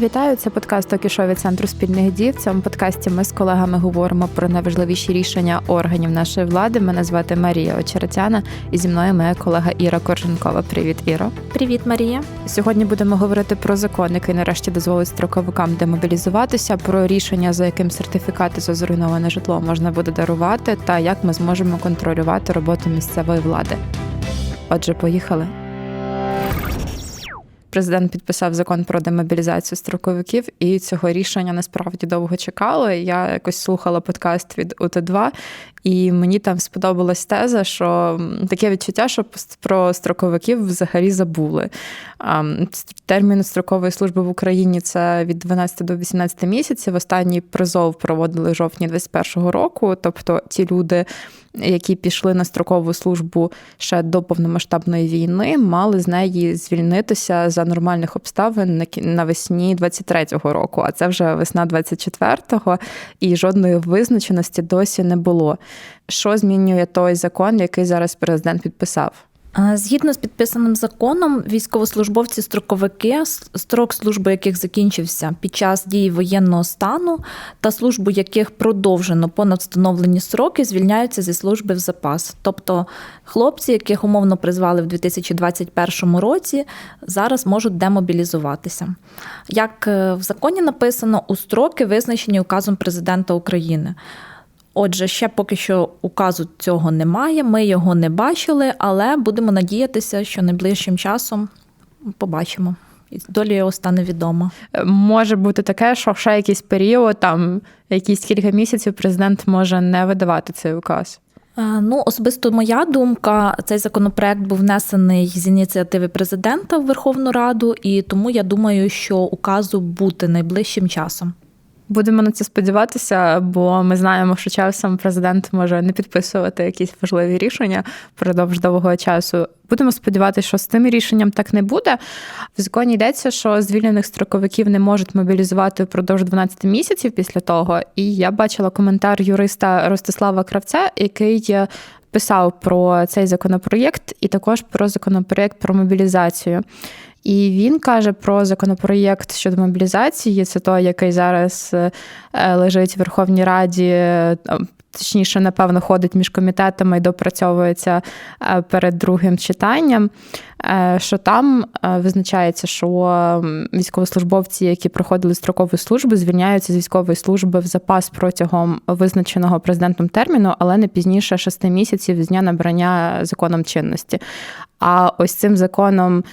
Вітаю, це подкаст «Токішо» від центру спільних дій. В цьому подкасті ми з колегами говоримо про найважливіші рішення органів нашої влади. Мене звати Марія Очеретяна, і зі мною моя колега Іра Корженкова. Привіт, Іро. Привіт, Марія. Сьогодні будемо говорити про закон, який нарешті дозволить строковикам демобілізуватися, про рішення, за яким сертифікати за зруйноване житло можна буде дарувати, та як ми зможемо контролювати роботу місцевої влади. Отже, поїхали. Президент підписав закон про демобілізацію строковиків, і цього рішення насправді довго чекали. Я якось слухала подкаст від УТ2, і мені там сподобалась теза, що таке відчуття, що про строковиків взагалі забули. Термін строкової служби в Україні це від 12 до 18 місяців. Останній призов проводили жовтні 2021 року. Тобто ті люди, які пішли на строкову службу ще до повномасштабної війни, мали з неї звільнитися за нормальних обставин навесні 23-го року. А це вже весна 24-го, і жодної визначеності досі не було. Що змінює той закон, який зараз президент підписав? Згідно з підписаним законом, військовослужбовці строковики, строк служби яких закінчився під час дії воєнного стану, та службу яких продовжено понад встановлені сроки, звільняються зі служби в запас. Тобто хлопці, яких умовно призвали в 2021 році, зараз можуть демобілізуватися. Як е, в законі написано, у строки визначені указом президента України. Отже, ще поки що указу цього немає, ми його не бачили, але будемо надіятися, що найближчим часом побачимо. І доля його стане відома. Може бути таке, що ще якийсь період, там якісь кілька місяців, президент може не видавати цей указ. Е, ну, особисто моя думка, цей законопроект був внесений з ініціативи президента в Верховну Раду, і тому я думаю, що указу бути найближчим часом. Будемо на це сподіватися, бо ми знаємо, що часом президент може не підписувати якісь важливі рішення впродовж довгого часу. Будемо сподіватися, що з тим рішенням так не буде. В законі йдеться, що звільнених строковиків не можуть мобілізувати впродовж 12 місяців після того. І я бачила коментар юриста Ростислава Кравця, який писав про цей законопроєкт, і також про законопроєкт про мобілізацію. І він каже про законопроєкт щодо мобілізації. Це той, який зараз е, лежить в Верховній Раді. Е, точніше, напевно, ходить між комітетами і допрацьовується е, перед другим читанням. Що там визначається, що військовослужбовці, які проходили строкову службу, звільняються з військової служби в запас протягом визначеного президентом терміну, але не пізніше шести місяців з дня набрання законом чинності. А ось цим законом,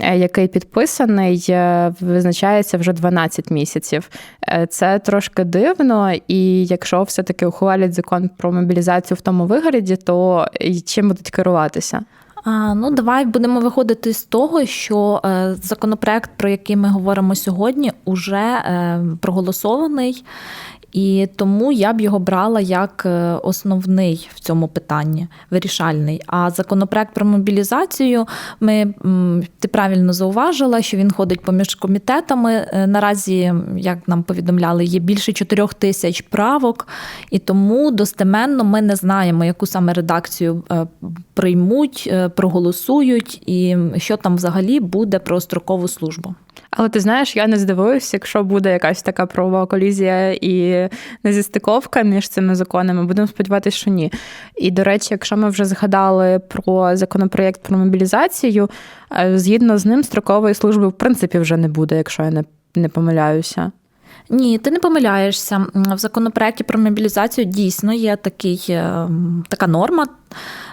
е, який підписаний, е, визначається вже 12 місяців. Е, це трошки дивно, і якщо все-таки ухвалять закон про мобілізацію в тому вигляді, то чим будуть керуватися? Ну, давай будемо виходити з того, що е, законопроект, про який ми говоримо сьогодні, уже е, проголосований, і тому я б його брала як е, основний в цьому питанні, вирішальний. А законопроект про мобілізацію ми ти правильно зауважила, що він ходить поміж комітетами. Е, наразі, як нам повідомляли, є більше 4 тисяч правок, і тому достеменно ми не знаємо, яку саме редакцію е, приймуть, проголосують, і що там взагалі буде про строкову службу. Але ти знаєш, я не здивуюся, якщо буде якась така правова колізія і незістиковка між цими законами. Будемо сподіватися, що ні. І до речі, якщо ми вже згадали про законопроєкт про мобілізацію, е, згідно з ним строкової служби в принципі вже не буде, якщо я не, не помиляюся. Ні, ти не помиляєшся. В законопроекті про мобілізацію дійсно є такий, е, така норма.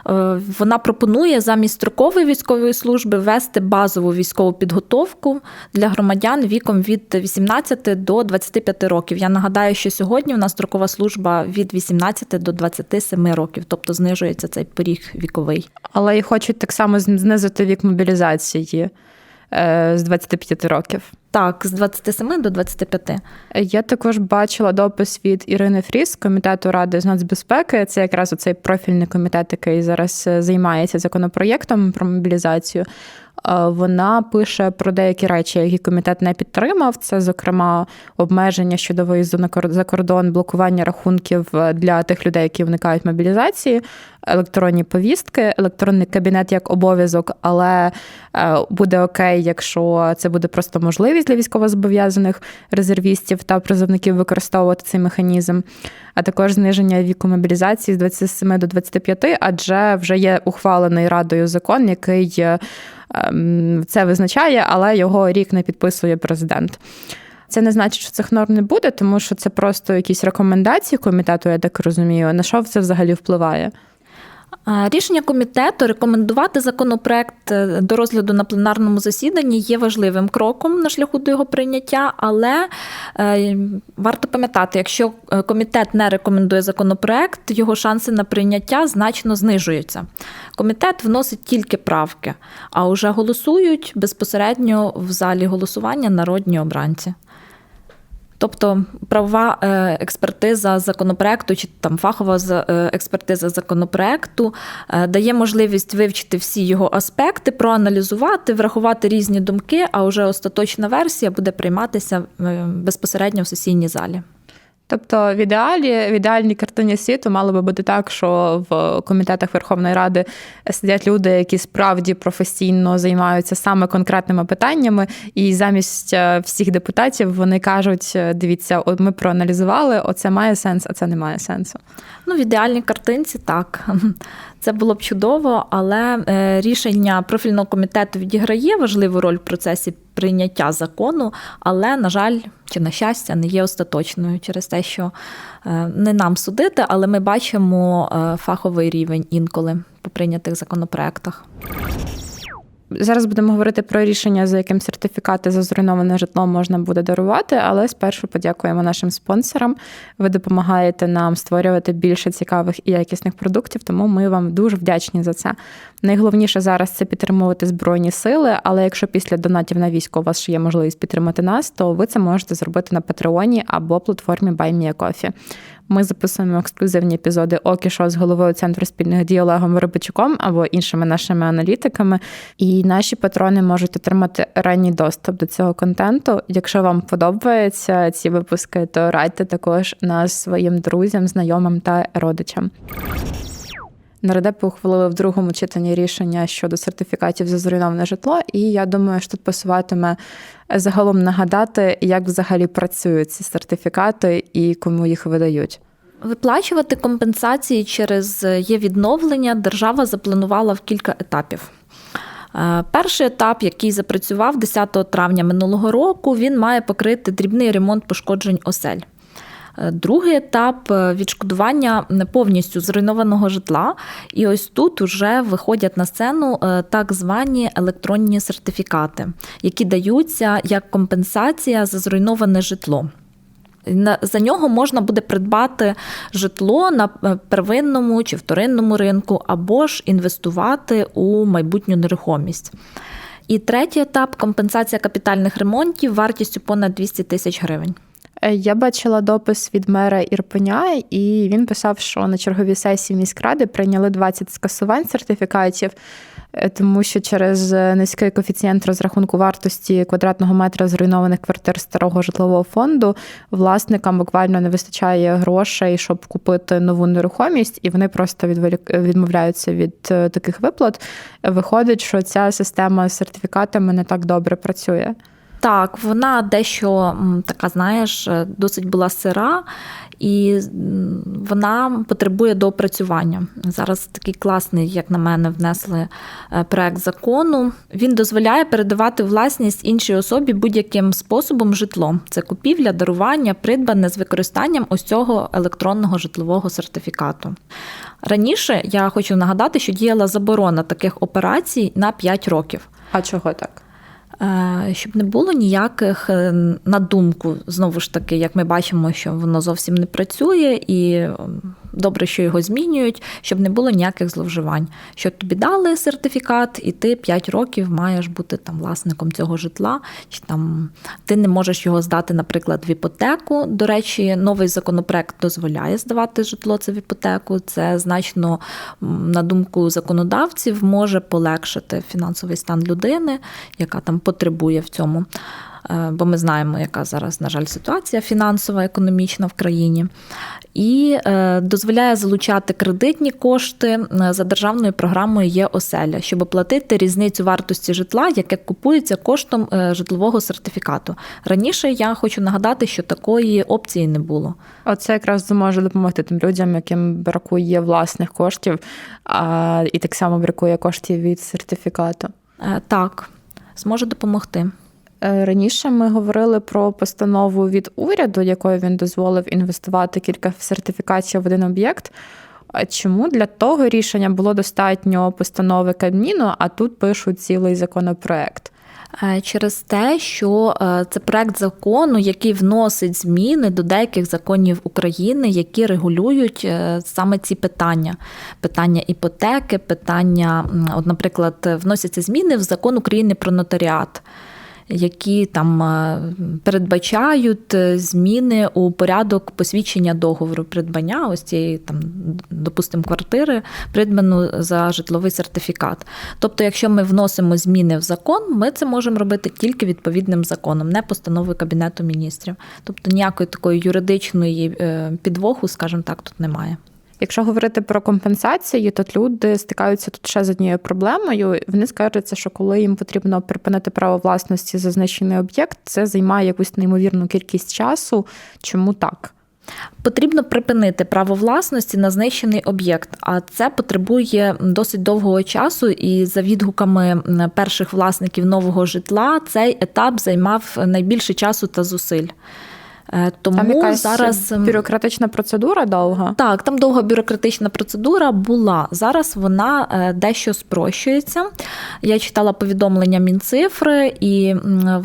Е, вона пропонує замість строкової військової служби ввести базову військову підготовку для громадян віком від 18 до 25 років. Я нагадаю, що сьогодні у нас строкова служба від 18 до 27 років, тобто знижується цей поріг віковий. Але і хочуть так само знизити вік мобілізації. Е, з 25 років. Так, з 27 до 25. Я також бачила допис від Ірини Фріс, комітету ради з нацбезпеки. Це якраз оцей профільний комітет, який зараз е, займається законопроєктом про мобілізацію. Е, вона пише про деякі речі, які комітет не підтримав. Це, зокрема, обмеження щодо виїзду на за кордон, блокування рахунків е, для тих людей, які вникають мобілізації, електронні повістки, електронний кабінет як обов'язок, але е, буде окей, якщо це буде просто можливість для військовозобов'язаних резервістів та призовників використовувати цей механізм, а також зниження віку мобілізації з 27 до 25, адже вже є ухвалений радою закон, який це визначає, але його рік не підписує президент. Це не значить, що цих норм не буде, тому що це просто якісь рекомендації комітету, я так розумію. На що це взагалі впливає? Рішення комітету рекомендувати законопроект е, до розгляду на пленарному засіданні є важливим кроком на шляху до його прийняття, але е, варто пам'ятати, якщо е, комітет не рекомендує законопроект, його шанси на прийняття значно знижуються. Комітет вносить тільки правки, а вже голосують безпосередньо в залі голосування народні обранці. Тобто правова е, експертиза законопроекту чи там фахова е, експертиза законопроекту е, дає можливість вивчити всі його аспекти, проаналізувати, врахувати різні думки, а вже остаточна версія буде прийматися безпосередньо в сесійній залі. Тобто, в ідеалі, в ідеальній картині світу мало би бути так, що в комітетах Верховної Ради сидять люди, які справді професійно займаються саме конкретними питаннями, і замість е, всіх депутатів вони кажуть: е, дивіться, от ми проаналізували, оце має сенс, а це не має сенсу. Ну, в ідеальній картинці так. Це було б чудово, але е, рішення профільного комітету відіграє важливу роль в процесі прийняття закону, але, на жаль, чи на щастя, не є остаточною через те, що е, не нам судити, але ми бачимо е, фаховий рівень інколи по прийнятих законопроектах. Зараз будемо говорити про рішення, за яким сертифікати за зруйноване житло можна буде дарувати, але спершу подякуємо нашим спонсорам. Ви допомагаєте нам створювати більше цікавих і якісних продуктів, тому ми вам дуже вдячні за це. Найголовніше зараз це підтримувати збройні сили. Але якщо після донатів на військо у вас ще є можливість підтримати нас, то ви це можете зробити на Патреоні або платформі BuyMeACoffee. Ми записуємо ексклюзивні епізоди Окішо з головою центру спільних дій Олегом Воробичуком або іншими нашими аналітиками. І наші патрони можуть отримати ранній доступ до цього контенту. Якщо вам подобаються ці випуски, то радьте також нас своїм друзям, знайомим та родичам. Нардепи ухвалили в другому читанні рішення щодо сертифікатів за зруйноване житло, і я думаю, що тут пасуватиме загалом нагадати, як взагалі працюють ці сертифікати і кому їх видають. Виплачувати компенсації через є відновлення держава запланувала в кілька етапів. Е, Перший етап, який запрацював 10 травня минулого року, він має покрити дрібний ремонт пошкоджень осель. Е, Другий етап е, відшкодування повністю зруйнованого житла. І ось тут вже виходять на сцену е, так звані електронні сертифікати, які даються як компенсація за зруйноване житло. За нього можна буде придбати житло на первинному чи вторинному ринку, або ж інвестувати у майбутню нерухомість. І третій етап компенсація капітальних ремонтів вартістю понад 200 тисяч гривень. Е, Я бачила допис від мера Ірпеня, і він писав, що на черговій сесії міськради прийняли 20 скасувань сертифікатів, е, тому що через е, низький коефіцієнт розрахунку вартості квадратного метра зруйнованих квартир старого житлового фонду власникам буквально не вистачає грошей, щоб купити нову нерухомість, і вони просто відмовляються від таких виплат. Виходить, що ця система з сертифікатами не так добре працює. Так, вона дещо така, знаєш, е, досить була сира, і вона потребує доопрацювання. Зараз такий класний, як на мене, внесли е, проект закону. Він дозволяє передавати власність іншій особі будь-яким способом житло. Це купівля, дарування, придбане з використанням ось цього електронного житлового сертифікату. Раніше я хочу нагадати, що діяла заборона таких операцій на 5 років. А чого так? Е, Щоб не було ніяких е, на думку, знову ж таки, як ми бачимо, що воно зовсім не працює, і добре, що його змінюють, щоб не було ніяких зловживань. Що тобі дали сертифікат, і ти 5 років маєш бути там власником цього житла, чи там ти не можеш його здати, наприклад, в іпотеку. До речі, новий законопроект дозволяє здавати житло це в іпотеку. Це значно, на думку законодавців, може полегшити фінансовий стан людини, яка там потребує в цьому. Е, Бо ми знаємо, яка зараз, на жаль, ситуація фінансова, економічна в країні, і е, дозволяє залучати кредитні кошти е, за державною програмою є оселя, щоб оплатити різницю вартості житла, яке купується коштом житлового сертифікату. Раніше я хочу нагадати, що такої опції не було. Оце якраз зможе допомогти тим людям, яким бракує власних коштів, а, і так само бракує коштів від сертифікату. Так, зможе допомогти. Е, Раніше ми говорили про постанову від уряду, якою він дозволив інвестувати кілька сертифікацій в один об'єкт. А Чому для того рішення було достатньо постанови Кабміну, а тут пишуть цілий законопроект? Е, Через те, що е, це проект закону, який вносить зміни до деяких законів України, які регулюють саме ці питання: питання іпотеки, питання, от, наприклад, вносяться зміни в закон України про нотаріат. Які там е, передбачають е, зміни у порядок посвідчення договору придбання, ось цієї там, допустимо, квартири, придбану за житловий сертифікат. Тобто, якщо ми вносимо зміни в закон, ми це можемо робити тільки відповідним законом, не постановою Кабінету міністрів. Тобто ніякої такої юридичної е, підвоху, скажімо так, тут немає. Якщо говорити про компенсації, то люди стикаються тут ще з однією проблемою. Вони скаржаться, що коли їм потрібно припинити право власності за знищений об'єкт, це займає якусь неймовірну кількість часу. Чому так? Потрібно припинити право власності на знищений об'єкт, а це потребує досить довгого часу. І за відгуками перших власників нового житла цей етап займав найбільше часу та зусиль. Е, Тому Там якась зараз бюрократична процедура довга. Так, там довга бюрократична процедура була. Зараз вона е, дещо спрощується. Я читала повідомлення Мінцифри, і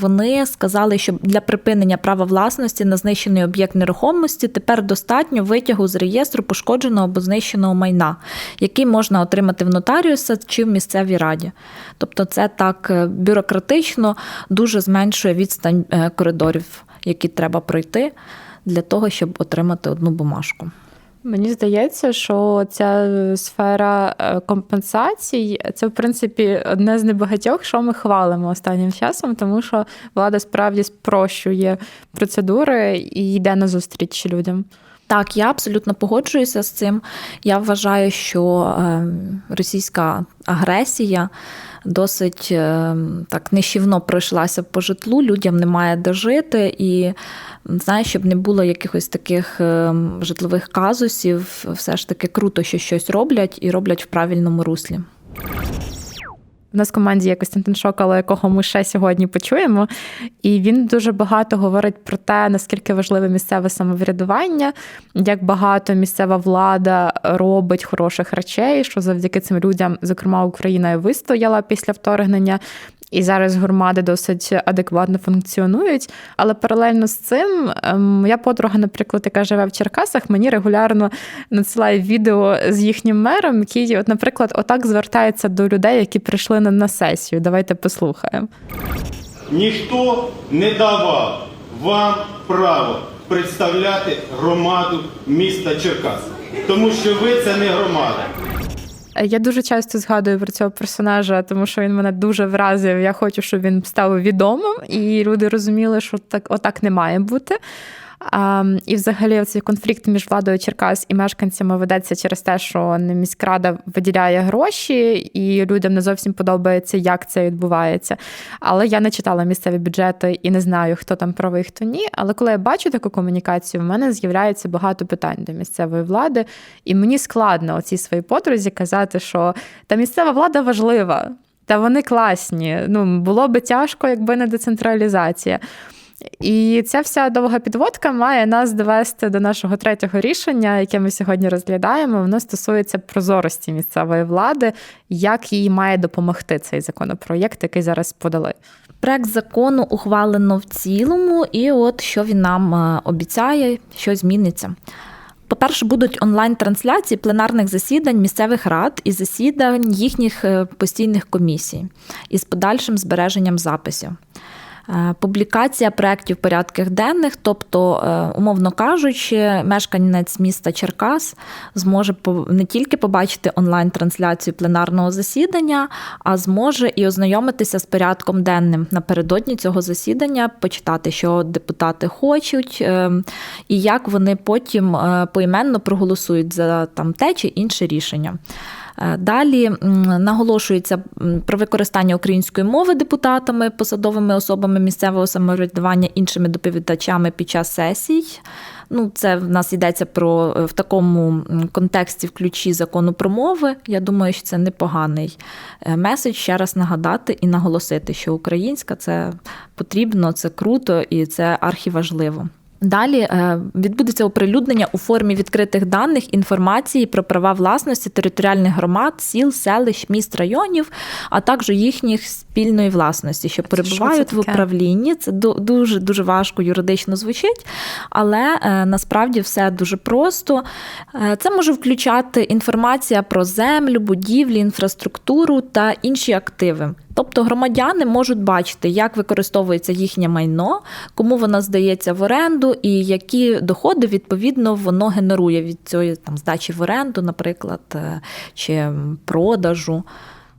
вони сказали, що для припинення права власності на знищений об'єкт нерухомості тепер достатньо витягу з реєстру пошкодженого або знищеного майна, який можна отримати в нотаріуса чи в місцевій раді. Тобто, це так е, бюрократично дуже зменшує відстань коридорів, які треба пройти для того, щоб отримати одну бумажку. Мені здається, що ця сфера е, компенсацій це в принципі одне з небагатьох, що ми хвалимо останнім часом, тому що влада справді спрощує процедури і йде на зустріч людям. Так, я абсолютно погоджуюся з цим. Я вважаю, що е, російська агресія досить е, так нищівно пройшлася по житлу, людям немає де жити, і знаєш, щоб не було якихось таких е, житлових казусів, все ж таки круто, що щось роблять і роблять в правильному руслі. У нас в команді є Костянтин Шокало, якого ми ще сьогодні почуємо. І він дуже багато говорить про те, наскільки важливе місцеве самоврядування, як багато місцева влада робить хороших речей, що завдяки цим людям, зокрема, Україна і вистояла після вторгнення. І зараз громади досить адекватно функціонують. Але паралельно з цим, ем, моя подруга, наприклад, яка живе в Черкасах, мені регулярно надсилає відео з їхнім мером, який, от, наприклад, отак звертається до людей, які прийшли на, на сесію. Давайте послухаємо. Ніхто не давав вам право представляти громаду міста Черкас, тому що ви це не громада. Я дуже часто згадую про цього персонажа, тому що він мене дуже вразив. Я хочу, щоб він став відомим, і люди розуміли, що так отак не має бути. І взагалі цей конфлікт між владою Черкас і мешканцями ведеться через те, що міськрада виділяє гроші, і людям не зовсім подобається, як це відбувається. Але я не читала місцеві бюджети і не знаю, хто там правий, хто ні. Але коли я бачу таку комунікацію, в мене з'являється багато питань до місцевої влади, і мені складно оцій своїй подрузі казати, що та місцева влада важлива. Та вони класні. Ну було би тяжко, якби не децентралізація. І ця вся довга підводка має нас довести до нашого третього рішення, яке ми сьогодні розглядаємо. Воно стосується прозорості місцевої влади, як їй має допомогти цей законопроєкт, який зараз подали. Проект закону ухвалено в цілому, і от що він нам е, обіцяє, що зміниться. По-перше, будуть онлайн-трансляції пленарних засідань місцевих рад і засідань їхніх е, постійних комісій із подальшим збереженням записів. Е, Публікація проєктів порядків денних, тобто, е, умовно кажучи, мешканець міста Черкас зможе не тільки побачити онлайн-трансляцію пленарного засідання, а зможе і ознайомитися з порядком денним напередодні цього засідання, почитати, що депутати хочуть, е, і як вони потім поіменно проголосують за там те чи інше рішення. Е, Далі наголошується про використання української мови депутатами, посадовими особами місцевого самоврядування, іншими доповідачами під час сесій. Ну, це в нас йдеться про е, в такому контексті в ключі закону про мови. Я думаю, що це непоганий е, меседж ще раз нагадати і наголосити, що українська це потрібно, це круто і це архіважливо. Далі е, відбудеться оприлюднення у формі відкритих даних інформації про права власності територіальних громад, сіл, селищ, міст, районів, а також їхніх спільної власності, що перебувають це в управлінні. Це дуже дуже важко юридично звучить, але е, насправді все дуже просто. Е, Це може включати інформація про землю, будівлі, інфраструктуру та інші активи. Тобто громадяни можуть бачити, як використовується їхнє майно, кому воно здається в оренду, і які доходи відповідно воно генерує від цієї там здачі в оренду, наприклад, е, чи продажу.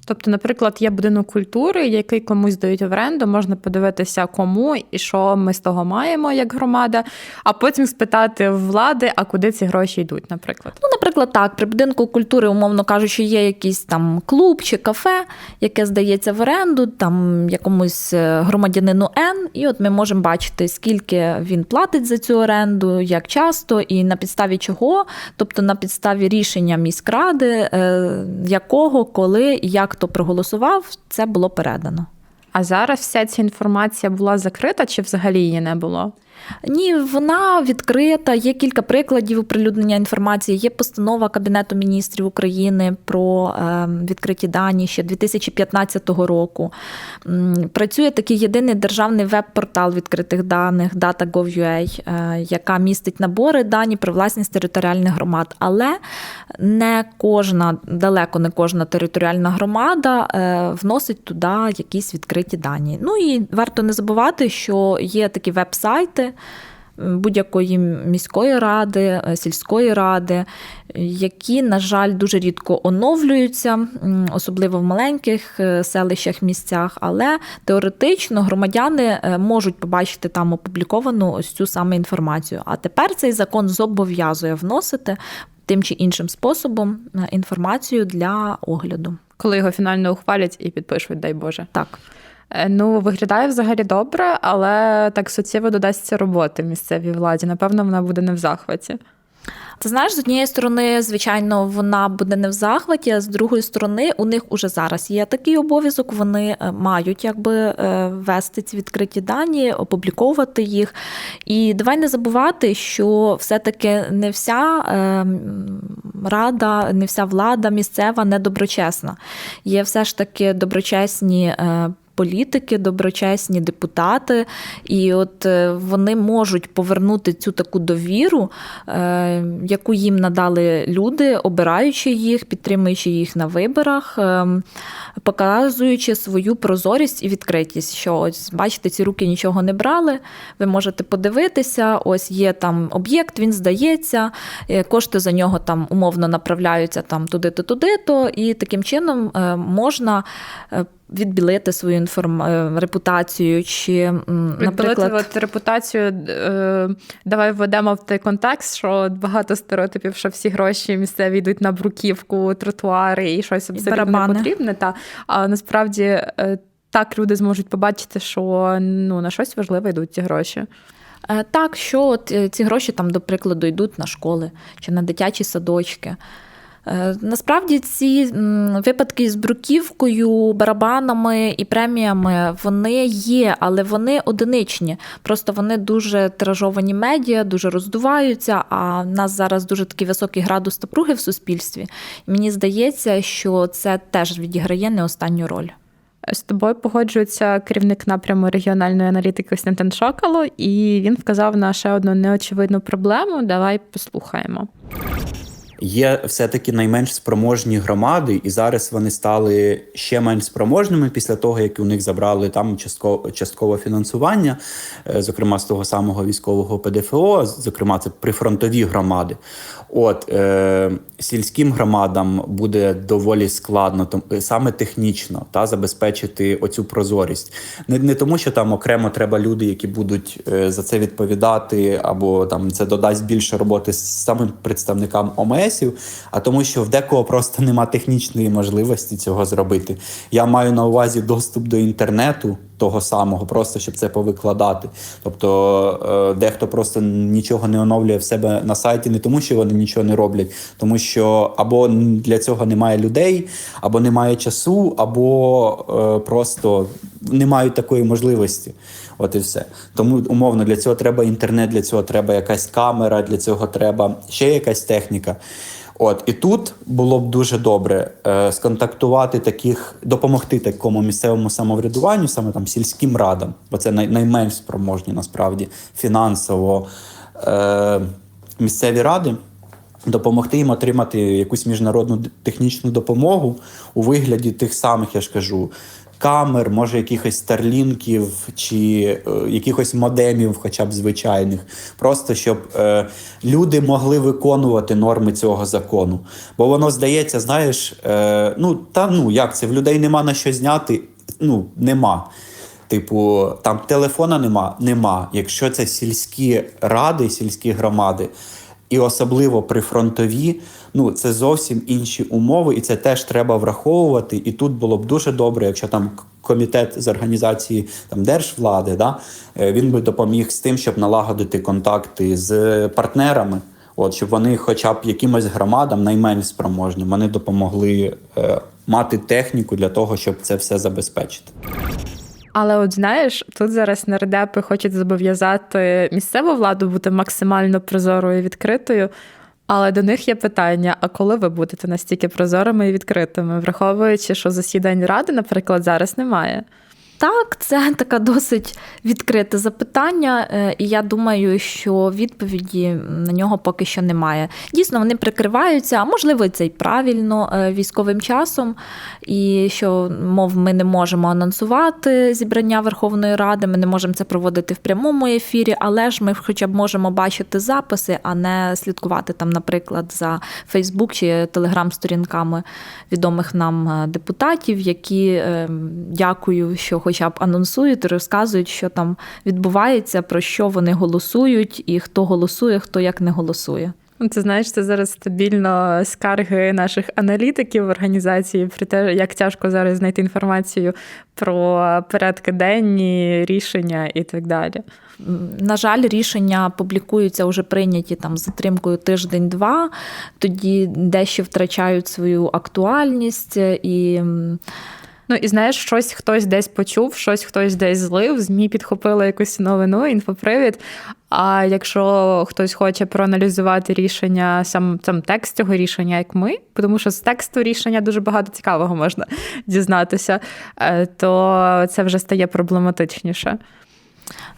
Тобто, наприклад, є будинок культури, який комусь дають в оренду, можна подивитися, кому і що ми з того маємо як громада, а потім спитати влади, а куди ці гроші йдуть, наприклад. Ну, наприклад, так, при будинку культури, умовно кажучи, є якийсь там клуб чи кафе, яке здається в оренду, там якомусь е, громадянину Н, і от ми можемо бачити, скільки він платить за цю оренду, як часто і на підставі чого, тобто на підставі рішення міськради, е, якого, коли і як хто проголосував, це було передано. А зараз вся ця інформація була закрита чи взагалі її не було? Ні, вона відкрита. Є кілька прикладів оприлюднення інформації. Є постанова Кабінету міністрів України про е, відкриті дані ще 2015 року. Працює такий єдиний державний веб-портал відкритих даних Data.gov.ua, е, яка містить набори дані про власність територіальних громад. Але не кожна, далеко не кожна територіальна громада е, вносить туди якісь відкриті дані. Ну і варто не забувати, що є такі веб-сайти будь-якої міської ради, е, сільської ради, які, на жаль, дуже рідко оновлюються, особливо в маленьких е, селищах, місцях. Але теоретично громадяни е, можуть побачити там опубліковану ось цю саме інформацію. А тепер цей закон зобов'язує вносити тим чи іншим способом інформацію для огляду. Коли його фінально ухвалять і підпишуть, дай Боже. Так. Е, Ну, виглядає взагалі добре, але так суттєво додасться роботи місцевій владі. Напевно, вона буде не в захваті. Ти знаєш, з однієї сторони, звичайно, вона буде не в захваті, а з другої сторони, у них уже зараз є такий обов'язок. Вони е, мають якби е, вести ці відкриті дані, опубліковувати їх. І давай не забувати, що все-таки не вся е, рада, не вся влада місцева недоброчесна. Є все ж таки доброчесні. Політики, доброчесні депутати, і от е, вони можуть повернути цю таку довіру, е, яку їм надали люди, обираючи їх, підтримуючи їх на виборах, е, показуючи свою прозорість і відкритість. Що ось бачите, ці руки нічого не брали. Ви можете подивитися, ось є там об'єкт, він здається, е, кошти за нього там умовно направляються там туди-то, туди-то, і таким чином можна. Відбілити свою інформ... е, репутацію, чи, Наприклад, от репутацію е, давай введемо в той контекст, що багато стереотипів, що всі гроші місцеві йдуть на бруківку, тротуари і щось абсолютно не потрібне. Та а насправді е, так люди зможуть побачити, що ну на щось важливе йдуть ці гроші. Так, що от ці гроші там, до прикладу, йдуть на школи чи на дитячі садочки. Е, Насправді ці випадки з бруківкою, барабанами і преміями вони є, але вони одиничні. Просто вони дуже тиражовані медіа, дуже роздуваються. А в нас зараз дуже такий високий градус напруги в суспільстві. І мені здається, що це теж відіграє не останню роль. З тобою погоджується керівник напряму регіональної аналітики Костянтин Шокало, і він вказав на ще одну неочевидну проблему. Давай послухаємо. Є все-таки найменш спроможні громади, і зараз вони стали ще менш спроможними після того, як у них забрали там частково, часткове фінансування, е, зокрема з того самого військового ПДФО, зокрема, це прифронтові громади. От е, сільським громадам буде доволі складно, том- е, саме технічно та забезпечити оцю прозорість. Не, не тому, що там окремо треба люди, які будуть е, за це відповідати, або там це додасть більше роботи з самим представникам ОМСів, а тому, що в декого просто нема технічної можливості цього зробити. Я маю на увазі доступ до інтернету. Того самого, просто щоб це повикладати. Тобто е, дехто просто нічого не оновлює в себе на сайті, не тому, що вони нічого не роблять, тому що або для цього немає людей, або немає часу, або е, просто не мають такої можливості. От і все. Тому умовно для цього треба інтернет, для цього треба якась камера, для цього треба ще якась техніка. От і тут було б дуже добре е, сконтактувати таких, допомогти такому місцевому самоврядуванню, саме там сільським радам, бо це най, найменш спроможні насправді фінансово е, місцеві ради. Допомогти їм отримати якусь міжнародну технічну допомогу у вигляді тих самих, я ж кажу, камер, може якихось старлінків чи е, якихось модемів, хоча б звичайних, просто щоб е, люди могли виконувати норми цього закону. Бо воно здається, знаєш, е, ну та ну як це в людей нема на що зняти, ну нема. Типу, там телефона нема, нема. Якщо це сільські ради, сільські громади, і особливо прифронтові, ну це зовсім інші умови, і це теж треба враховувати. І тут було б дуже добре, якщо там комітет з організації там держвлади, да, е, він би допоміг з тим, щоб налагодити контакти з партнерами. От щоб вони, хоча б якимось громадам, найменш спроможним, вони допомогли е, мати техніку для того, щоб це все забезпечити. Але от знаєш, тут зараз нардепи хочуть зобов'язати місцеву владу бути максимально прозорою і відкритою. Але до них є питання: а коли ви будете настільки прозорими і відкритими, враховуючи, що засідань ради, наприклад, зараз немає. Так, це таке досить відкрите запитання, е, і я думаю, що відповіді на нього поки що немає. Дійсно, вони прикриваються, а можливо, це й правильно е, військовим часом, і що, мов, ми не можемо анонсувати зібрання Верховної Ради, ми не можемо це проводити в прямому ефірі, але ж ми хоча б можемо бачити записи, а не слідкувати там, наприклад, за Фейсбук чи телеграм-сторінками відомих нам е, депутатів, які е, дякую, що хоча б анонсують розказують, що там відбувається, про що вони голосують, і хто голосує, хто як не голосує. Ну, Це знаєш, це зараз стабільно скарги наших аналітиків в організації про те, як тяжко зараз знайти інформацію про порядки денні, рішення і так далі. На жаль, рішення публікуються вже прийняті там з затримкою тиждень-два, тоді дещо втрачають свою актуальність і. Ну і знаєш, щось хтось десь почув, щось хтось десь злив, ЗМІ підхопили якусь новину, інфопривід. А якщо хтось хоче проаналізувати рішення, сам сам текст цього рішення, як ми, тому що з тексту рішення дуже багато цікавого можна дізнатися, е, то це вже стає проблематичніше.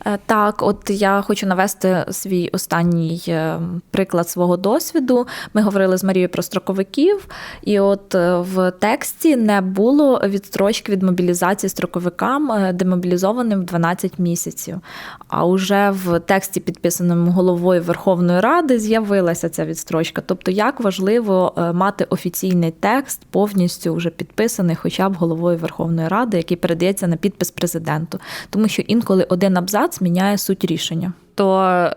Е, Так, от я хочу навести свій останній е, приклад свого досвіду. Ми говорили з Марією про строковиків, і от е, в тексті не було відстрочки від мобілізації строковикам, демобілізованим в 12 місяців. А уже в тексті, підписаному головою Верховної Ради, з'явилася ця відстрочка. Тобто, як важливо мати офіційний текст, повністю вже підписаний, хоча б головою Верховної Ради, який передається на підпис президенту, тому що інколи один абзац міняє суть рішення. То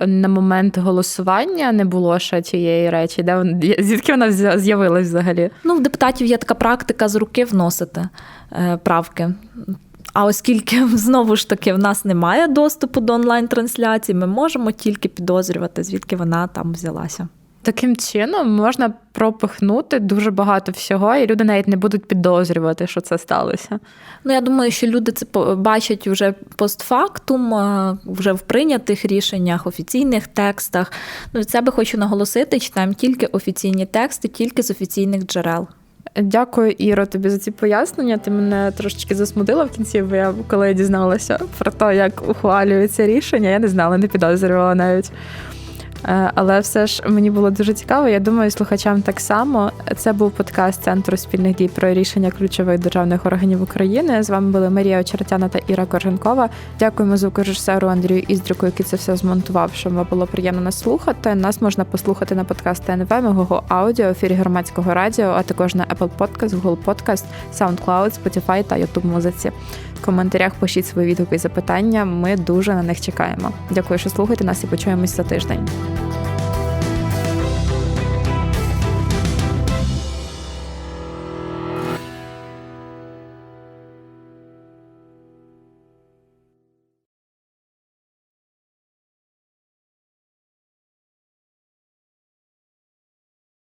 на момент голосування не було ще цієї речі, де вон- звідки вона з'явилась взагалі? Ну, в депутатів є така практика з руки вносити е, правки. А оскільки знову ж таки в нас немає доступу до онлайн-трансляції, ми можемо тільки підозрювати, звідки вона там взялася. Таким чином можна пропихнути дуже багато всього, і люди навіть не будуть підозрювати, що це сталося. Ну, я думаю, що люди це бачать вже постфактум, вже в прийнятих рішеннях, офіційних текстах. Ну, від себе хочу наголосити, читаємо тільки офіційні тексти, тільки з офіційних джерел. Дякую, Іро, тобі за ці пояснення. Ти мене трошечки засмутила в кінці, бо я коли я дізналася про те, як ухвалюється рішення, я не знала, не підозрювала навіть. Е, Але все ж мені було дуже цікаво. Я думаю, слухачам так само. Це був подкаст Центру спільних дій про рішення ключових державних органів України. З вами були Марія Очеретяна та Іра Корженкова. Дякуємо звукорежисеру Андрію Іздрику, який це все змонтував, щоб вам було приємно нас слухати. Нас можна послухати на подкаст ТНВ, Мегого Аудіо, ефірі громадського радіо, а також на Apple Podcast, Google Podcast, SoundCloud, Spotify та YouTube музиці. В коментарях пишіть свої відгуки і запитання. Ми дуже на них чекаємо. Дякую, що слухаєте нас і почуємось за тиждень.